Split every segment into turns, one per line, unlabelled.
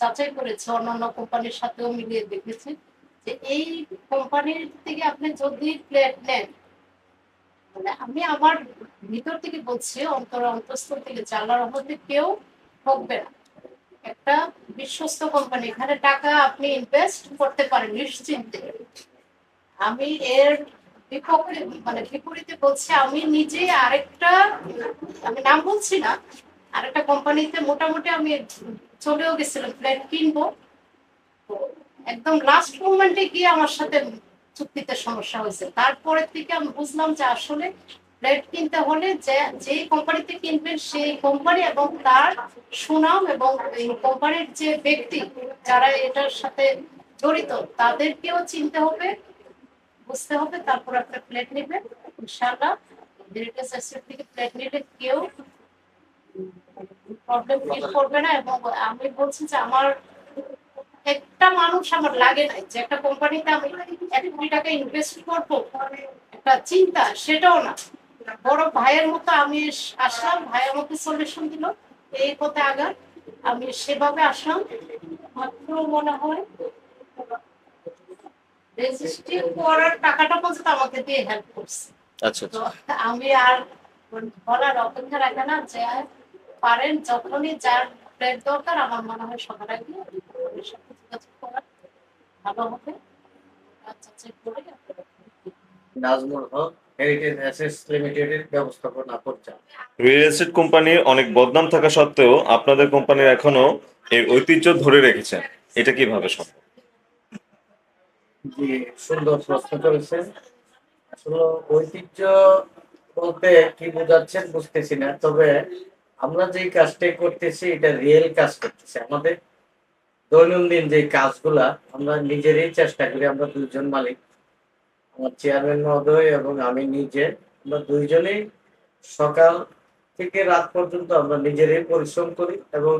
যাচাই করেছি অন্যান্য কোম্পানির সাথেও মিলিয়ে দেখেছি যে এই কোম্পানির থেকে আপনি যদি প্লেট নেন মানে আমি আমার ভিতর থেকে বলছি, অন্তর অন্তঃস্থল থেকে জানলার মধ্যে কেউ ঠকবে না। একটা বিশ্বস্ত কোম্পানি এখানে টাকা আপনি ইনভেস্ট করতে পারেন নিশ্চিন্তে। আমি এর বিপক্ষে মানে বিপরীতে বলছি, আমি নিজে আরেকটা, আমি নাম বলছি না, আরেকটা কোম্পানিতে মোটামুটি আমি চলেও গেছিলাম প্লেট কিনবো। একদম লাস্ট মোমেন্টে গিয়ে আমার সাথে চুক্তিতে সমস্যা হয়েছে। তারপরের থেকে আমি বুঝলাম যে আসলে প্লেট কিনতে হলে যে যে কোম্পানিতে কিনবেন, সেই কোম্পানি এবং তার সুনাম এবং কোম্পানির যে ব্যক্তি যারা এটার সাথে জড়িত, তাদেরকেও চিনতে হবে, বুঝতে হবে, তারপর একটা প্লেট নেবেন। অ্যাসেট থেকে প্লেট নিলে কেউ প্রবলেম ফিল করবে না এবং আমি বলছি যে আমার একটা মানুষ আমার লাগে নাই। যে একটা কোম্পানিতে আমি এক কোটি টাকা ইনভেস্ট করব, একটা চিন্তা, সেটাও না। বড় ভাইয়ের মতো আমি আসলাম ভাইয়ের আমাকে সলিউশন দিল। এই পথে আগা আমি সেভাবে আসলাম। মাত্র মনে হয় রেজিস্ট্রি করার টাকাটা পর্যন্ত আমাকে দিয়ে হেল্প করছে।
আচ্ছা আচ্ছা।
আমি আর বলার অপেক্ষা রাখে না যে পারেন যখনই যার প্লেট দরকার আমার মনে হয় সবার আগে ভালো হবে। যাচাই করে
নাজমুল হক। হেরিটেজ অ্যাসেটস লিমিটেডের ব্যবস্থাপনা পরিচালক।
রিয়েল এস্টেট কোম্পানির অনেক বদনাম থাকা সত্ত্বেও আপনাদের কোম্পানির এখনও এই ঐতিহ্য ধরে রেখেছেন। এটা কীভাবে সম্ভব?
জি সুন্দর প্রশ্ন করেছেন। আসলে ঐতিহ্য বলতে কি বোঝাচ্ছেন বুঝতেছি না তবে আমরা যে কাজটাই করতেছি এটা রিয়েল কাজ করতেছি। আমাদের দৈনন্দিন যে কাজগুলা আমরা নিজেরই চেষ্টা করি আমরা দুজন মালিক। আমার চেয়ারম্যান মহোদয় এবং আমি নিজে। আমরা দুইজনেই সকাল থেকে রাত পর্যন্ত আমরা নিজেরাই পরিশ্রম করি এবং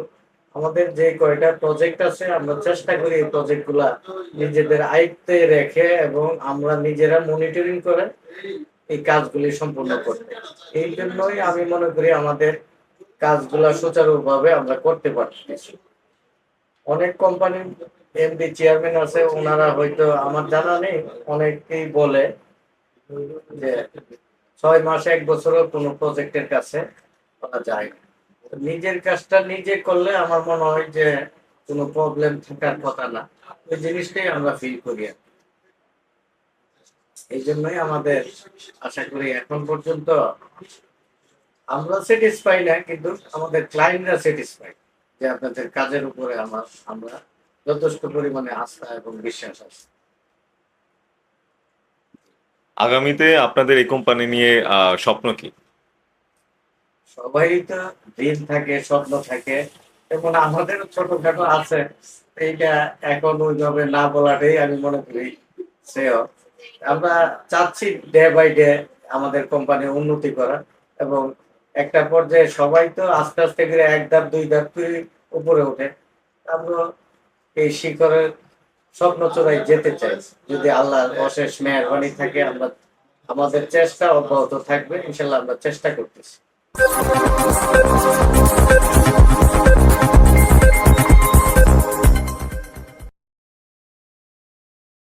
আমাদের যে কয়টা প্রজেক্ট আছে, আমরা চেষ্টা করি এই প্রজেক্টগুলা নিজেদের আয়ত্তে রেখে এবং আমরা নিজেরা মনিটরিং করে এই কাজগুলি সম্পূর্ণ করতে। এই জন্যই আমি মনে করি আমাদের কাজগুলা সুচারুভাবে আমরা করতে পারতেছি। অনেক কোম্পানির এমডি চেয়ারম্যান আছে ওনারা হয়তো আমার জানা নেই, অনেকেই বলে যে ছয় মাস, এক বছরও কোনো প্রজেক্টের কাছে করা যায় নিজের কাজটা নিজে করলে আমার মনে হয় যে কোনো প্রবলেম থাকার কথা না। ওই জিনিসটাই আমরা ফিল করি এই জন্যই আমাদের আশা করি এখন পর্যন্ত আমরা স্যাটিসফাই না কিন্তু আমাদের ক্লায়েন্টরা স্যাটিসফাই যে আপনাদের কাজের উপরে আমার আমরা যথেষ্ট পরিমাণে আস্থা এবং বিশ্বাস আছে।
আগামীতে আপনাদের এই কোম্পানি নিয়ে স্বপ্ন কি?
সবাই তো দিন থাকে স্বপ্ন থাকে। এবং আমাদের ছোটখাটো আছে এইটা এখন ওইভাবে না বলাটাই আমি মনে করি শ্রেয় আমরা চাচ্ছি ডে বাই ডে আমাদের কোম্পানি উন্নতি করা এবং একটা পর্যায়ে সবাই তো আস্তে আস্তে করে এক ধাপ দুই ধাপ করে উপরে ওঠে। আমরা এই শিখরের স্বপ্ন চোরাই যেতে চাই। যদি আল্লাহ অশেষ মেহরবানি থাকে, আমরা আমাদের চেষ্টা অব্যাহত থাকবে। ইনশাল্লাহ আমরা চেষ্টা করতেছি।